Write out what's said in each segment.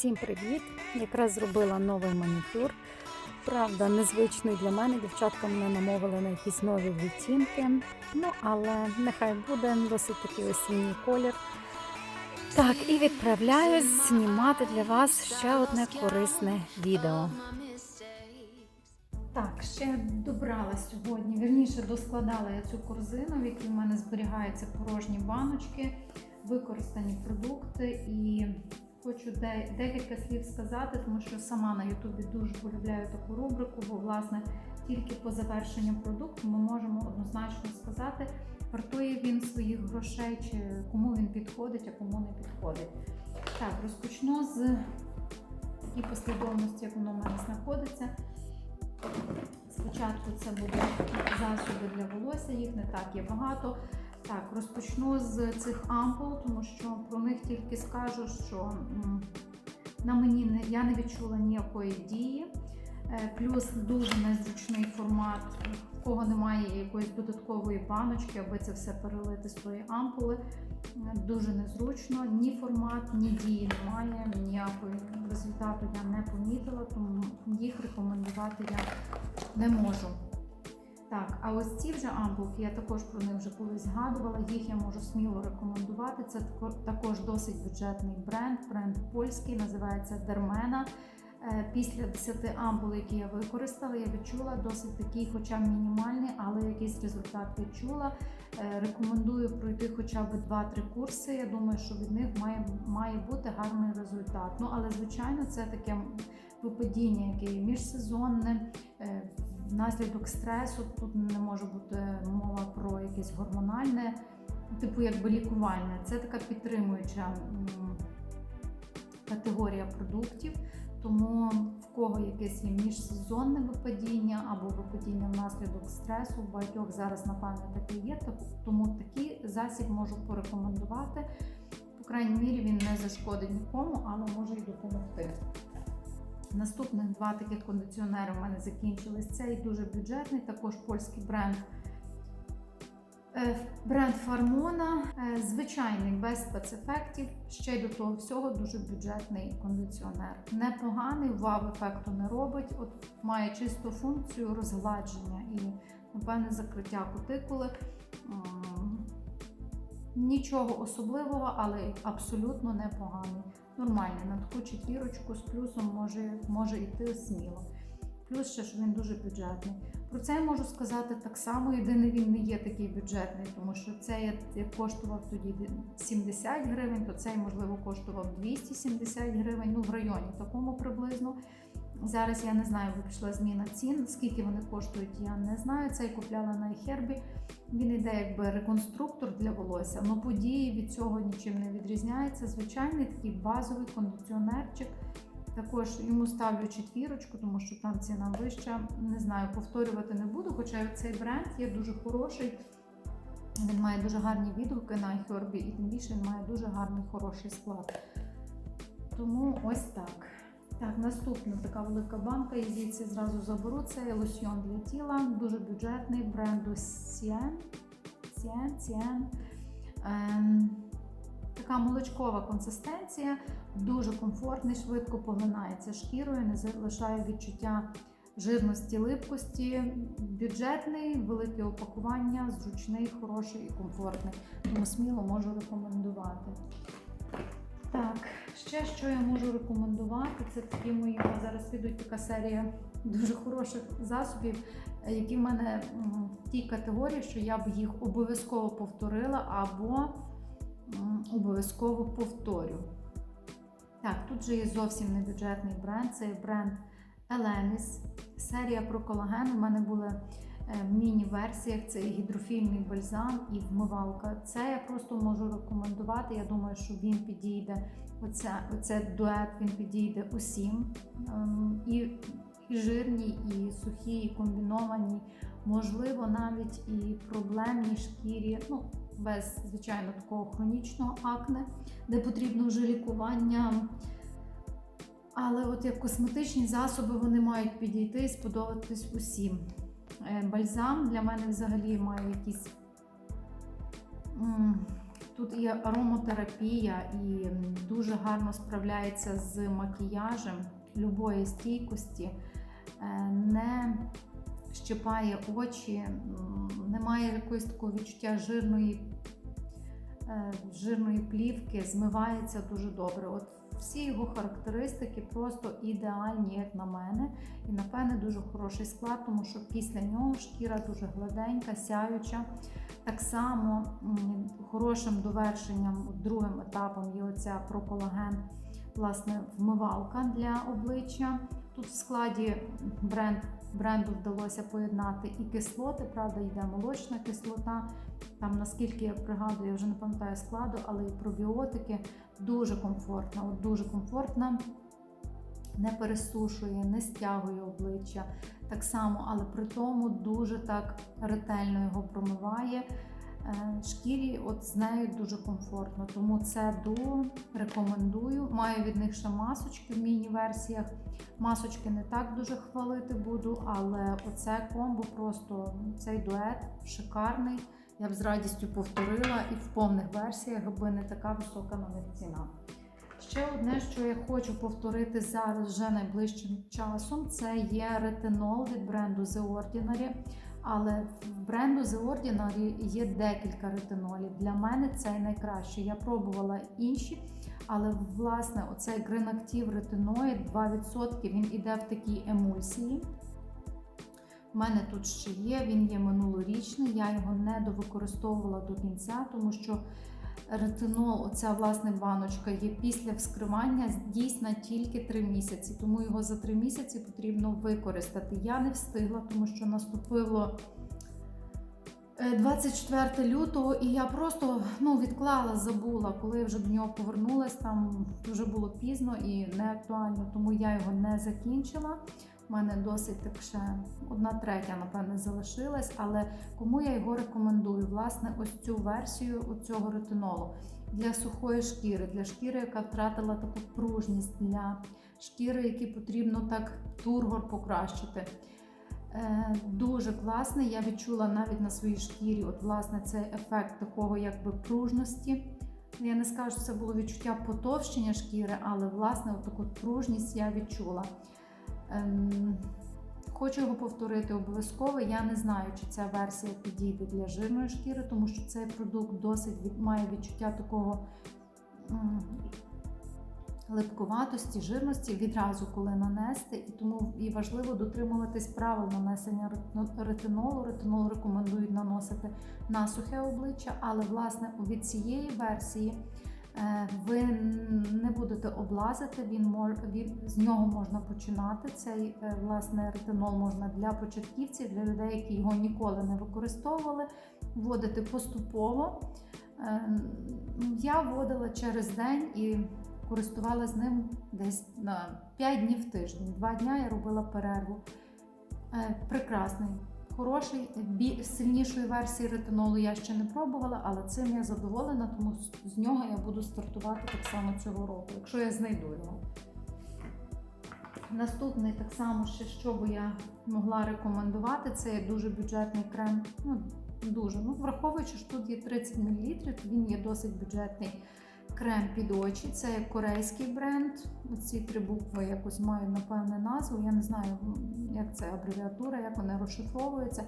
Всім привіт! Якраз зробила новий манікюр. Правда, незвичний для мене. Дівчатка мене намовили на якісь нові відтінки. Ну, але нехай буде досить такий осінній колір. Так, і відправляюсь знімати для вас ще одне корисне відео. Так, ще добрала сьогодні. Вірніше доскладала я цю корзину, в якій в мене зберігаються порожні баночки, використані продукти. І хочу де- декілька слів сказати, тому що сама на Ютубі дуже полюбляю таку рубрику, бо власне тільки по завершенню продукту ми можемо однозначно сказати, вартує він своїх грошей, чи кому він підходить, а кому не підходить. Так, розпочну з такій послідовності, як воно в мене знаходиться. Спочатку це будуть засоби для волосся, їх не так є багато. Так, розпочну з цих ампул, тому що про них тільки скажу, що на мені я не відчула ніякої дії. Е, Плюс дуже незручний формат, в кого немає якоїсь додаткової баночки, аби це все перелити з тої ампули. Е, Дуже незручно, ні формат, ні дії немає, ніякого результату я не помітила, тому їх рекомендувати я не можу. Так, а ось ці вже ампулки, я також про них вже колись згадувала, їх я можу сміло рекомендувати. Це також досить бюджетний бренд, бренд польський, називається Дермена. Е, Після 10 ампул, які я використала, я відчула досить такий, хоча мінімальний, але якийсь результат відчула. Е, Рекомендую пройти хоча б 2-3 курси. Я думаю, що від них має, має бути гарний результат. Ну, але звичайно, це таке випадіння, яке міжсезонне. Внаслідок стресу тут не може бути мова про якесь гормональне, типу якби лікувальне. Це така підтримуюча категорія продуктів. Тому в кого якесь є міжсезонне випадіння або випадіння внаслідок стресу, в багатьох зараз, напевно, таке є. Тому такий засіб можу порекомендувати. По крайній мірі він не зашкодить нікому, але може й допомогти. Наступних два таких кондиціонери в мене закінчились. Цей дуже бюджетний, також польський бренд. Е, Бренд Фармона, е, звичайний, без спецефектів, ще й до того всього дуже бюджетний кондиціонер. Непоганий, вау-ефекту не робить, от має чисту функцію розгладження і, напевне, закриття кутикули. Нічого особливого, але абсолютно непоганий. Нормальний на таку четвірочку з плюсом може, може йти сміло. Плюс ще що він дуже бюджетний. Про це я можу сказати так само. Єдине, він не є такий бюджетний, тому що як- як коштував тоді 70 гривень, то цей можливо коштував 270 гривень, ну в районі такому приблизно. Зараз я не знаю, бо пішла зміна цін. Скільки вони коштують, я не знаю. Цей купляла на iHerb. Він йде якби реконструктор для волосся. але події від цього нічим не відрізняється. Звичайний такий базовий кондиціонерчик. Також йому ставлю четвірочку, тому що там ціна вища. Не знаю, повторювати не буду. Хоча цей бренд є дуже хороший. Він має дуже гарні відгуки на iHerb і тим більше він має дуже гарний хороший склад. Тому ось так. Так, наступна така велика банка, і звідси зразу заберу. Це лосьйон для тіла, дуже бюджетний бренду. Cien, Cien. Ем, така молочкова консистенція, дуже комфортний, швидко поглинається шкірою, не залишає відчуття жирності, липкості. Бюджетний, велике опакування, зручний, хороший і комфортний. Тому сміло можу рекомендувати. Так, ще що я можу рекомендувати, це такі мої зараз підуть така серія дуже хороших засобів, які в мене в тій категорії, що я б їх обов'язково повторила або обов'язково повторю. Так, тут же є зовсім не бюджетний бренд, це бренд Elemis. Серія про колаген. У мене були міні-версіях це гідрофільний бальзам і вмивалка. Це я просто можу рекомендувати. Я думаю, що він підійде. Оце, оце дует він підійде усім. Ем, І, і жирні, і сухі, і комбіновані. Можливо, навіть і проблемній шкірі, ну, без, звичайно, такого хронічного акне, де потрібно вже лікування. Але от як косметичні засоби вони мають підійти і сподобатись усім. Е, Бальзам для мене взагалі має якісь Тут і ароматерапія, і дуже гарно справляється з макіяжем любої стійкості, е, не щипає очі, немає якоїсь такого відчуття жирної, е, жирної плівки, змивається дуже добре. От всі його характеристики просто ідеальні, як на мене. І, напевне, дуже хороший склад, тому що після нього шкіра дуже гладенька, сяюча. Так само хорошим довершенням, другим етапом є оця проколаген, власне, вмивалка для обличчя. Тут в складі бренд, бренду вдалося поєднати і кислоти, правда, йде молочна кислота. Там, наскільки я пригадую, я вже не пам'ятаю складу, але і пробіотики дуже комфортна, от дуже комфортна, не пересушує, не стягує обличчя. Так само, але при тому дуже так ретельно його промиває. Е, Шкірі от з нею дуже комфортно, тому це дуо рекомендую. Маю від них ще масочки в міні-версіях. Масочки не так дуже хвалити буду, але оце комбо просто цей дует шикарний. Я б з радістю повторила і в повних версіях, аби не така висока на них ціна. Ще одне, що я хочу повторити зараз вже найближчим часом, це є ретинол від бренду The Ordinary. Але в бренду The Ordinary є декілька ретинолів. Для мене цей найкращий. Я пробувала інші, але власне оцей Active ретиноїд 2%, він іде в такій емульсії. У мене тут ще є, він є минулорічний, я його не довикористовувала до кінця, тому що ретинол, оця власне баночка, є після вскривання дійсна тільки 3 місяці, тому його за 3 місяці потрібно використати. Я не встигла, тому що наступило е, 24 лютого, і я просто ну, відклала, забула, коли я вже до нього повернулася, там вже було пізно і не актуально, тому я його не закінчила. У мене досить так ще одна третя, напевне, залишилась, але кому я його рекомендую? Власне, ось цю версію цього ретинолу для сухої шкіри, для шкіри, яка втратила таку пружність, для шкіри, які потрібно так тургор покращити. Е, Дуже класний. Я відчула навіть на своїй шкірі, от власне цей ефект такого якби пружності. Я не скажу, що це було відчуття потовщення шкіри, але власне от таку пружність я відчула. Ем, Хочу його повторити обов'язково. Я не знаю, чи ця версія підійде для жирної шкіри, тому що цей продукт досить від, має відчуття такого м, липкуватості, жирності відразу, коли нанести. І тому і важливо дотримуватись правил нанесення ретинолу. Ретинол рекомендують наносити на сухе обличчя, але власне від цієї версії. Е, Ви не будете облазити, він мож, він, з нього можна починати. Цей е, власне ретинол можна для початківців, для людей, які його ніколи не використовували, вводити поступово. Е, Я вводила через день і користувалася ним десь на 5 днів в тиждень. Два дня я робила перерву. Прекрасний. Хороший, сильнішої версії ретинолу я ще не пробувала, але цим я задоволена, тому з- нього я буду стартувати так само цього року, якщо я знайду його. Наступний так само, ще що би я могла рекомендувати, це є дуже бюджетний крем. Ну, дуже. Ну, враховуючи, що тут є 30 мл, він є досить бюджетний крем під очі. Це корейський бренд. Ці три букви якось мають напевне назву. Я не знаю, як це абревіатура, як вони розшифровуються.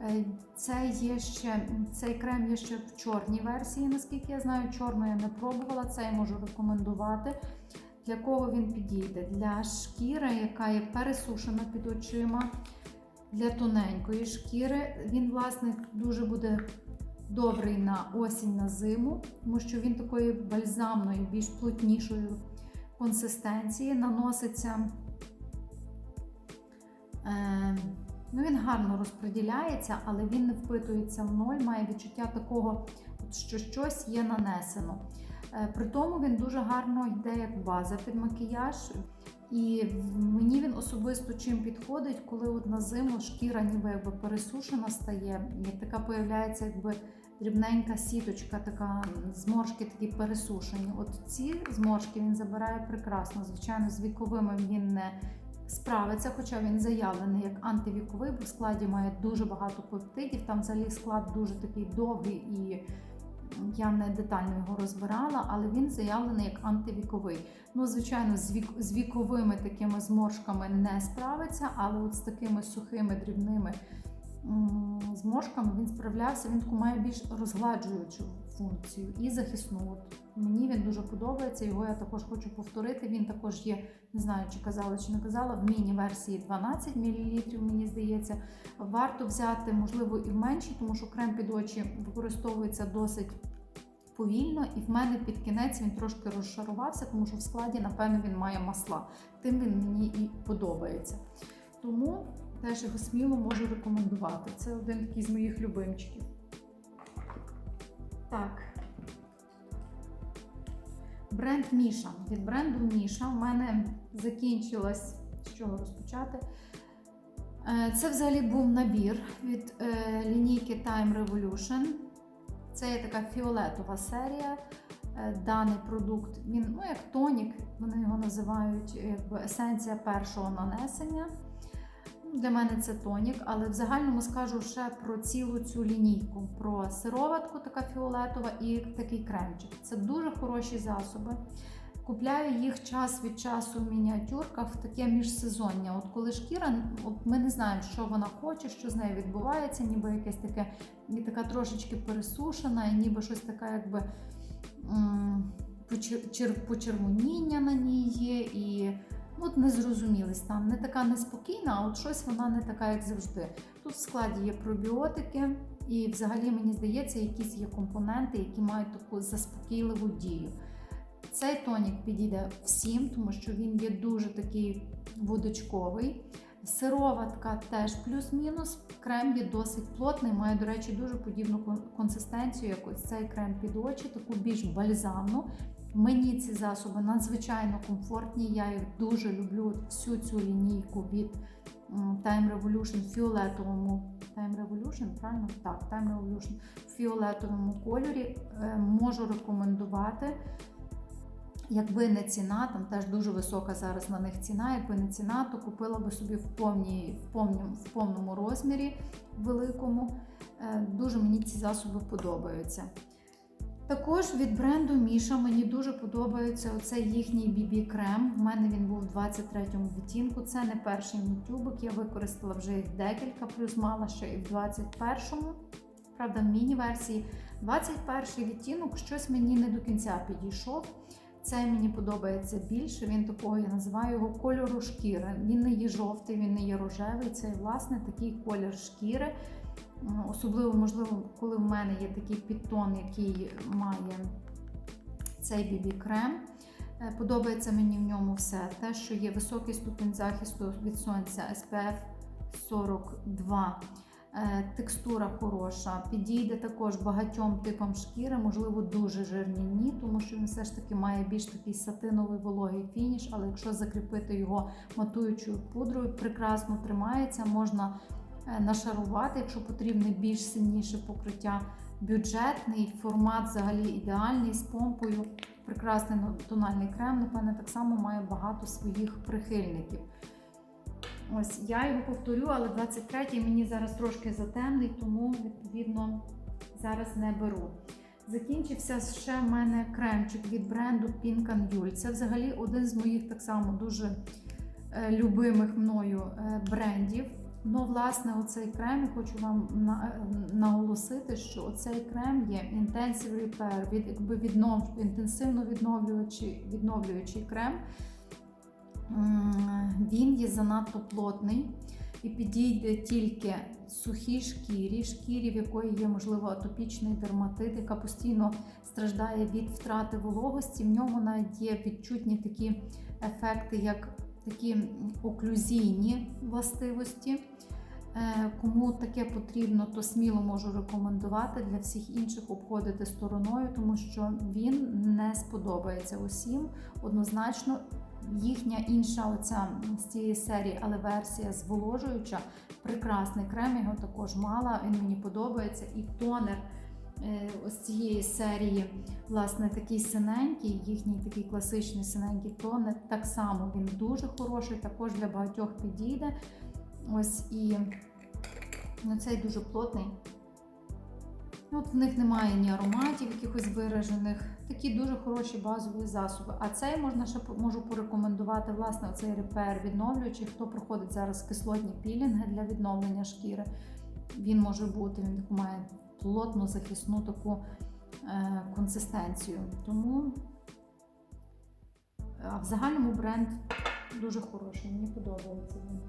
Е, Це є ще цей крем є ще в чорній версії, наскільки я знаю. Чорну я не пробувала, це я можу рекомендувати. Для кого він підійде? Для шкіри, яка є пересушена під очима, для тоненької шкіри. Він, власне, дуже буде добрий на осінь, на зиму, тому що він такої бальзамної, більш плотнішої консистенції наноситься. Е, ну, він гарно розподіляється, але він не впитується в ноль, має відчуття такого, що щось є нанесено. Е, При тому він дуже гарно йде як база під макіяж. І мені він особисто чим підходить, коли от на зиму шкіра ніби якби пересушена стає, як така появляється якби дрібненька сіточка, така зморшки такі пересушені. От ці зморшки він забирає прекрасно. Звичайно, з віковими він не справиться, хоча він заявлений як антивіковий, бо в складі має дуже багато пептидів. Там взагалі склад дуже такий довгий і Я не детально його розбирала, але він заявлений як антивіковий. Ну, звичайно, з, вік, з віковими такими зморшками не справиться, але от з такими сухими дрібними зморшками він справлявся. Він таку має більш розгладжуючу функцію і захисну. От мені він дуже подобається. Його я також хочу повторити. Він також є, не знаю, чи казала, чи не казала, в міні-версії 12 мл, мені здається. Варто взяти, можливо, і в меншій, тому що крем під очі використовується досить повільно, і в мене під кінець він трошки розшарувався, тому що в складі, напевно, він має масла. Тим він мені і подобається. Тому теж його сміло можу рекомендувати. Це один такий з моїх любимчиків. Так. Бренд Міша. Від бренду Міша в мене закінчилась. З чого розпочати? Е, Це взагалі був набір від е, лінійки Time Revolution. Це є така фіолетова серія. Е, Даний продукт, він ну, як тонік, вони його називають якби есенція першого нанесення. Для мене це тонік, але в загальному скажу ще про цілу цю лінійку: про сироватку, така фіолетова, і такий кремчик. Це дуже хороші засоби. Купляю їх час від часу в мініатюрках в таке міжсезоння. От коли шкіра, от ми не знаємо, що вона хоче, що з нею відбувається, ніби якесь таке, і така трошечки пересушена, і ніби щось таке, якби почер- почервоніння на ній є, і от незрозумілий стан. Не така неспокійна, а от щось вона не така, як завжди. Тут в складі є пробіотики, і взагалі мені здається, якісь є компоненти, які мають таку заспокійливу дію. Цей тонік підійде всім, тому що він є дуже такий водочковий. Сироватка теж плюс-мінус. Крем є досить плотний, має, до речі, дуже подібну консистенцію, як ось цей крем під очі, таку більш бальзамну. Мені ці засоби надзвичайно комфортні. Я їх дуже люблю. Всю цю лінійку від Time Revolution фіолетовому. Time Revolution, правильно? Так, Time Revolution в фіолетовому кольорі. Е, Можу рекомендувати. Якби не ціна, там теж дуже висока зараз на них ціна. Якби не ціна, то купила би собі в, повній, в, повному, в повному розмірі великому. Е, Дуже мені ці засоби подобаються. Також від бренду Міша мені дуже подобається оцей їхній BB крем. У мене він був в 23-му відтінку. Це не перший мій тюбик. Я використала вже їх декілька, плюс мала ще і в 21-му. Правда, в міні-версії. 21-й відтінок щось мені не до кінця підійшов. Цей мені подобається більше. Він такого я називаю його кольору шкіри. Він не є жовтий, він не є рожевий. Це власне такий колір шкіри. Особливо, можливо, коли в мене є такий підтон, який має цей BB крем. Е, Подобається мені в ньому все. Те, що є високий ступінь захисту від сонця SPF 42. Е, Текстура хороша, підійде також багатьом типам шкіри, можливо, дуже жирні ні, тому що він все ж таки має більш такий сатиновий вологий фініш, але якщо закріпити його матуючою пудрою, прекрасно тримається, можна нашарувати, якщо потрібне більш сильніше покриття. Бюджетний формат взагалі ідеальний з помпою. Прекрасний тональний крем, напевне, так само має багато своїх прихильників. Ось я його повторю, але 23-й мені зараз трошки затемний, тому відповідно зараз не беру. Закінчився ще в мене кремчик від бренду Pink Yule. Це взагалі один з моїх так само дуже е, любимих мною е, брендів. Ну, власне, оцей крем я хочу вам е, наголосити, що оцей крем є Intensive Repair, від, якби віднов, інтенсивно відновлюючий, відновлюючий крем. Він є занадто плотний і підійде тільки сухій шкірі, шкірі, в якої є, можливо, атопічний дерматит, яка постійно страждає від втрати вологості. В ньому навіть є відчутні такі ефекти, як такі оклюзійні властивості. Е, Кому таке потрібно, то сміло можу рекомендувати для всіх інших обходити стороною, тому що він не сподобається усім. Однозначно, їхня інша оця з цієї серії, але версія зволожуюча, прекрасний крем. Його також мала. Він мені подобається. І тонер ось цієї серії, власне, такий синенький, їхній такий класичний синенький тонер. Так само він дуже хороший, також для багатьох підійде. Ось і ну, цей дуже плотний. От в них немає ні ароматів, якихось виражених. Такі дуже хороші базові засоби. А цей можна ще можу порекомендувати власне оцей репер відновлюючий, хто проходить зараз кислотні пілінги для відновлення шкіри. Він може бути, він має плотну захисну таку е, консистенцію. Тому а в загальному бренд дуже хороший, мені подобається він.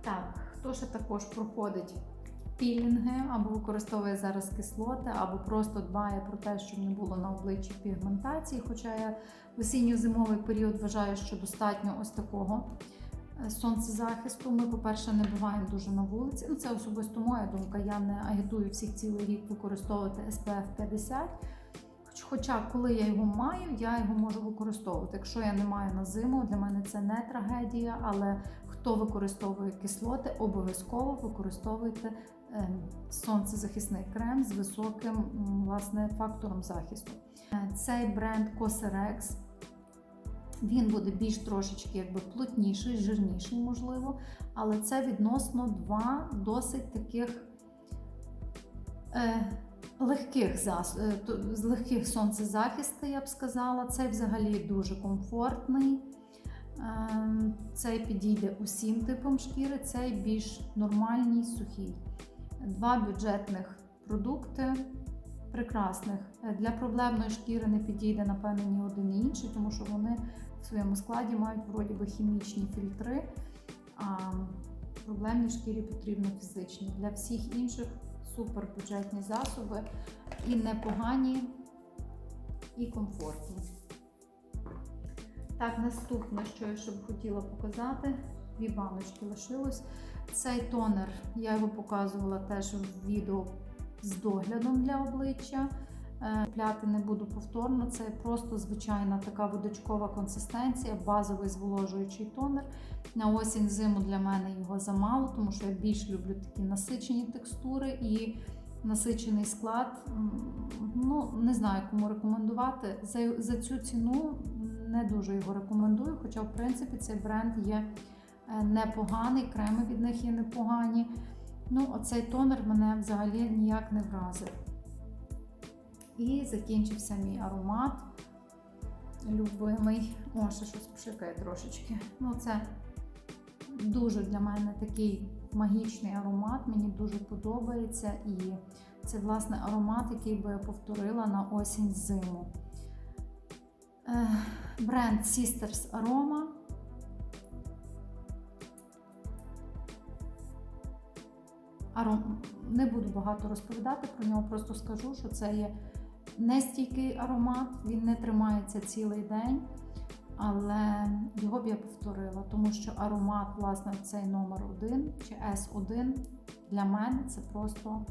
Так, хто ще також проходить пілінги або використовує зараз кислоти, або просто дбає про те, щоб не було на обличчі пігментації. Хоча я в осінньо-зимовий період вважаю, що достатньо ось такого е, сонцезахисту. Ми, по-перше, не буваємо дуже на вулиці. Ну, це особисто моя думка. Я не агітую всіх цілий рік використовувати SPF 50. Хоча, коли я його маю, я його можу використовувати. Якщо я не маю на зиму, для мене це не трагедія, але хто використовує кислоти, обов'язково використовуйте е, сонцезахисний крем з високим власне, фактором захисту. Е, Цей бренд Cosrx, він буде більш трошечки якби плотніший, жирніший, можливо, але це відносно два досить таких. Е, легких зас... е, то- легких сонцезахисту, я б сказала. Цей взагалі дуже комфортний. Ем, Цей підійде усім типам шкіри, цей більш нормальний, сухий. Два бюджетних продукти прекрасних. Е, Для проблемної шкіри не підійде, напевно, ні один, ні інший, тому що вони в своєму складі мають вроді би хімічні фільтри. А проблемній шкірі потрібно фізичні. Для всіх інших супер бюджетні засоби і непогані, і комфортні. Так, наступне, що я ще б хотіла показати, дві баночки лишилось. Цей тонер, я його показувала теж в відео з доглядом для обличчя. Е, Пляти не буду повторно, це просто звичайна така водочкова консистенція, базовий зволожуючий тонер. На осінь зиму для мене його замало, тому що я більш люблю такі насичені текстури і насичений склад. Ну, не знаю, кому рекомендувати. За, за цю ціну не дуже його рекомендую, хоча, в принципі, цей бренд є е, непоганий, креми від них є непогані. Ну, оцей тонер мене взагалі ніяк не вразив. І закінчився мій аромат. Любимий. О, ще щось пшикає трошечки. Ну, це дуже для мене такий магічний аромат, мені дуже подобається. І це, власне, аромат, який би я повторила на осінь-зиму. Е, Бренд Sisters Aroma. Аром... Не буду багато розповідати про нього, просто скажу, що це є нестійкий аромат, він не тримається цілий день, але його б я повторила, тому що аромат, власне, цей номер 1 чи S1 для мене це просто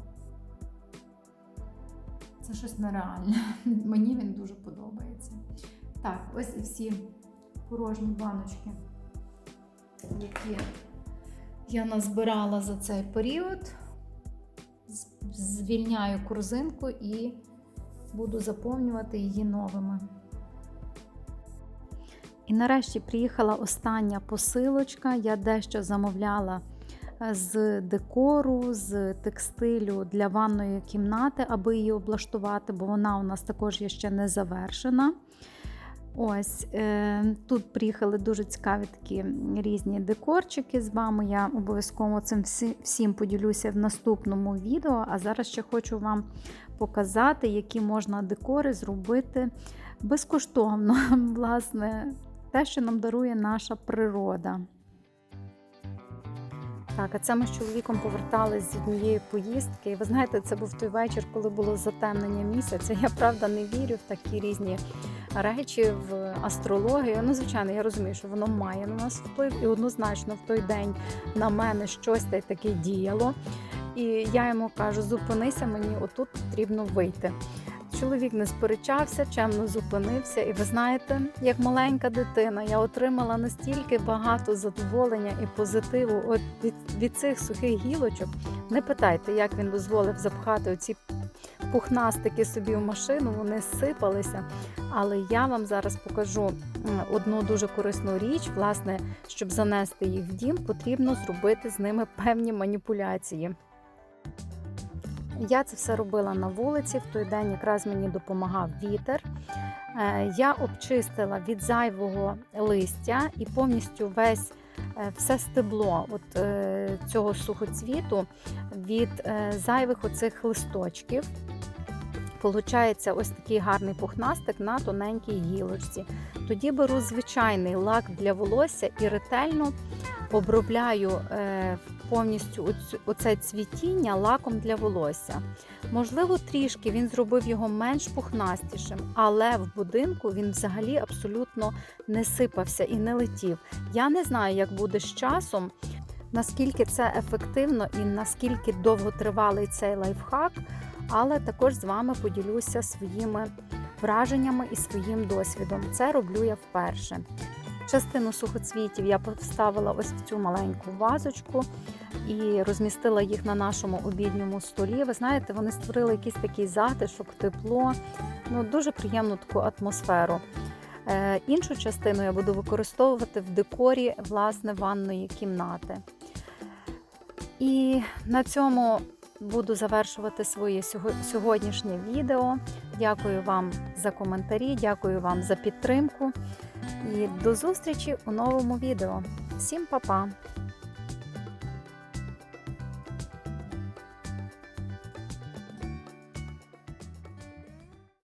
це щось нереальне. Мені він дуже подобається. Так, ось і всі порожні баночки, які я назбирала за цей період. Звільняю корзинку і буду заповнювати її новими. І нарешті приїхала остання посилочка. Я дещо замовляла е, з декору, з текстилю для ванної кімнати, аби її облаштувати, бо вона у нас також є ще не завершена. Ось е, тут приїхали дуже цікаві такі різні декорчики з вами. Я обов'язково цим всім поділюся в наступному відео. А зараз ще хочу вам показати, які можна декори зробити безкоштовно. Власне, те, що нам дарує наша природа. Так, а це ми з чоловіком повертались з однієї поїздки. Ви знаєте, це був той вечір, коли було затемнення місяця. Я правда не вірю в такі різні речі в астрологію. Ну, звичайно, я розумію, що воно має на нас вплив, і однозначно в той день на мене щось таке діяло. І я йому кажу: зупинися, мені отут потрібно вийти. Чоловік не сперечався, чемно зупинився, і ви знаєте, як маленька дитина, я отримала настільки багато задоволення і позитиву від, від цих сухих гілочок. Не питайте, як він дозволив запхати оці пухнастики собі в машину, вони сипалися. Але я вам зараз покажу одну дуже корисну річ. Власне, щоб занести їх в дім, потрібно зробити з ними певні маніпуляції. Я це все робила на вулиці. В той день якраз мені допомагав вітер. Е, Я обчистила від зайвого листя і повністю весь все стебло от, е, цього сухоцвіту від е, зайвих оцих листочків. Получається ось такий гарний пухнастик на тоненькій гілочці. Тоді беру звичайний лак для волосся і ретельно обробляю е, повністю оце цвітіння лаком для волосся. Можливо, трішки він зробив його менш пухнастішим, але в будинку він взагалі абсолютно не сипався і не летів. Я не знаю, як буде з часом, наскільки це ефективно і наскільки довготривалий цей лайфхак, але також з вами поділюся своїми враженнями і своїм досвідом. Це роблю я вперше. Частину сухоцвітів я поставила ось в цю маленьку вазочку і розмістила їх на нашому обідньому столі. Ви знаєте, вони створили якийсь такий затишок, тепло, ну дуже приємну таку атмосферу. Е, іншу частину я буду використовувати в декорі власне ванної кімнати. І на цьому буду завершувати своє сьогоднішнє відео. Дякую вам за коментарі, дякую вам за підтримку. І до зустрічі у новому відео. Всім па-па!